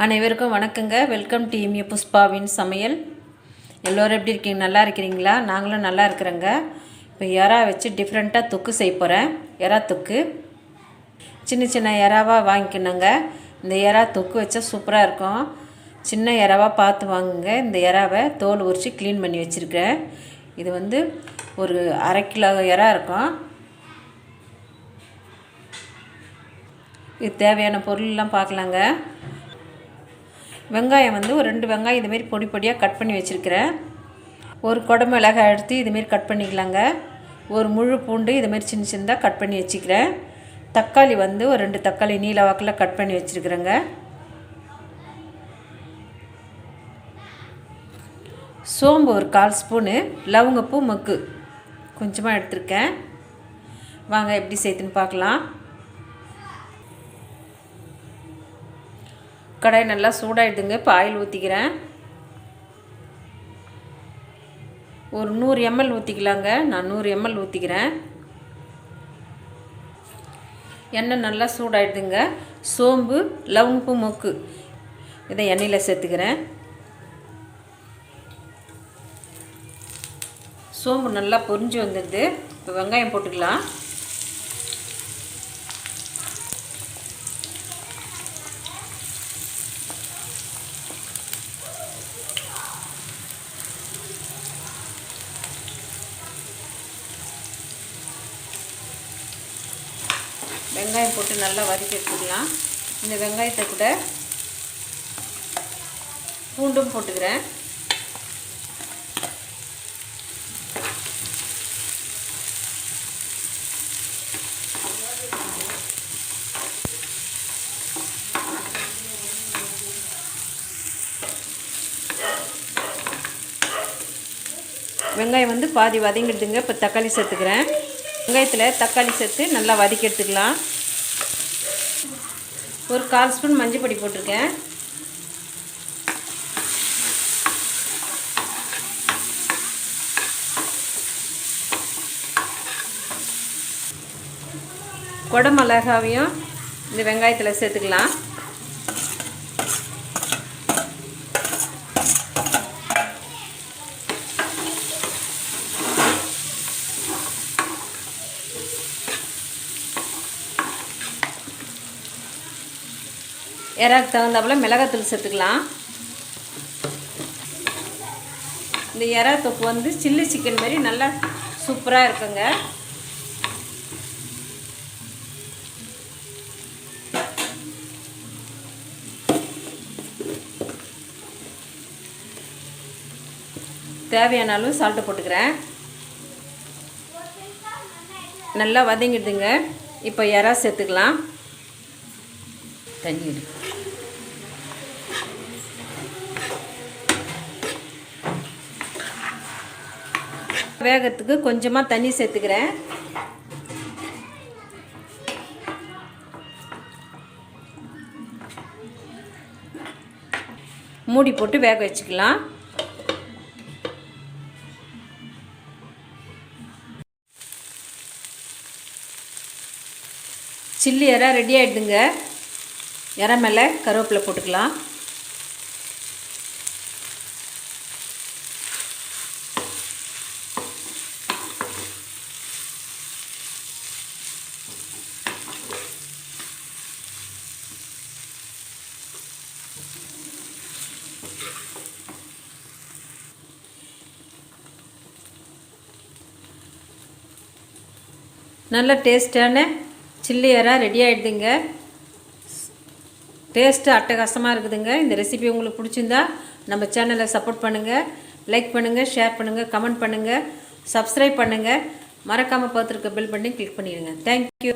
அனைவருக்கும் வணக்கங்க. Welcome to இமிய புஷ்பாவின் சமையல். எல்லோரும் எப்படி இருக்கீங்க? நல்லா இருக்கிறீங்களா? நாங்களும் நல்லா இருக்கிறோங்க. இப்போ எறா வச்சு டிஃப்ரெண்ட்டாக தொக்கு செய்ய போகிறேன் எறா தொக்கு. சின்ன சின்ன எறாவாக வாங்கிக்கணுங்க. இந்த எறா தொக்கு வச்சா சூப்பராக இருக்கும். சின்ன எறாவாக பார்த்து வாங்குங்க. இந்த எறாவை தோல் உரித்து க்ளீன் பண்ணி வச்சுருக்கேன் இது வந்து ஒரு அரை கிலோ எறா இருக்கும். இது தேவையான பொருள்லாம் பார்க்கலாங்க. வெங்காயம் வந்து ஒரு ரெண்டு வெங்காயம் இதுமாரி பொடி பொடியாக கட் பண்ணி வச்சுருக்கிறேன். ஒரு குடம் மிளகாய் எடுத்து இதுமாரி கட் பண்ணிக்கலாங்க. ஒரு முழு பூண்டு இதுமாரி சின்ன சின்னதாக கட் பண்ணி வச்சுக்கிறேன். தக்காளி வந்து ஒரு ரெண்டு தக்காளி நீல வாக்கில் கட் பண்ணி வச்சுருக்குறேங்க. சோம்பு ஒரு கால் ஸ்பூனு லவங்கப்பூ மக்கு. கொஞ்சமாக எடுத்திருக்கேன். வாங்க எப்படி சேர்த்துன்னு பார்க்கலாம். கடாய் நல்லா சூடாகிடுதுங்க இப்போ ஆயில் ஊற்றிக்கிறேன் ஒரு நூறு எம்எல் ஊற்றிக்கலாங்க நான் நூறு எம்எல் ஊற்றிக்கிறேன் எண்ணெய் நல்லா சூடாகிடுதுங்க சோம்பு லவங்கு மொக்கு. இதை எண்ணெயில் சேர்த்துக்கிறேன். சோம்பு நல்லா பொரிஞ்சு வந்துடுது. இப்போ வெங்காயம் போட்டுக்கலாம். வெங்காயம் போட்டு நல்லா வதக்கி எடுத்துக்கலாம். இந்த வெங்காயத்தை கூட பூண்டும் போட்டுக்கிறேன். வெங்காயம் வந்து பாதி வதங்கிடுதுங்க இப்போ தக்காளி சேர்த்துக்கிறேன். வெங்காயத்தில் தக்காளி சேர்த்து நல்லா வதக்கி எடுத்துக்கலாம். ஒரு கால் ஸ்பூன் மஞ்சள் பொடி போட்டிருக்கேன். குடமிளகாவையும் இந்த வெங்காயத்தில் சேர்த்துக்கலாம். இறாக்கு தகுந்தாப்புல மிளகாத்தூள் சேர்த்துக்கலாம். இந்த இறா தொப்பு வந்து சில்லி சிக்கன் மாதிரி நல்லா சூப்பராக இருக்குங்க. தேவையான அளவு சால்ட்டு போட்டுக்கிறேன். நல்லா வதங்கிடுதுங்க. இப்போ இறா சேர்த்துக்கலாம். தண்ணி வேகத்துக்கு கொஞ்சமாக தண்ணி சேர்த்துக்கிறேன். மூடி போட்டு வேக வச்சுக்கலாம். சில்லி எறா ரெடி ஆகிடுதுங்க இற மேலே கருவேப்பிலை போட்டுக்கலாம். நல்ல டேஸ்டான சில்லி எறா ரெடி ஆகிடுதுங்க டேஸ்ட்டு அட்டகாசமாக இருக்குதுங்க. இந்த ரெசிபி உங்களுக்கு பிடிச்சிருந்தா நம்ம சேனலை சப்போர்ட் பண்ணுங்கள் லைக் பண்ணுங்கள் ஷேர் பண்ணுங்கள் கமெண்ட் பண்ணுங்கள் சப்ஸ்கிரைப் பண்ணுங்கள் மறக்காமல் பார்த்துருக்க பில் பண்ணி கிளிக் பண்ணிடுங்க. தேங்க்யூ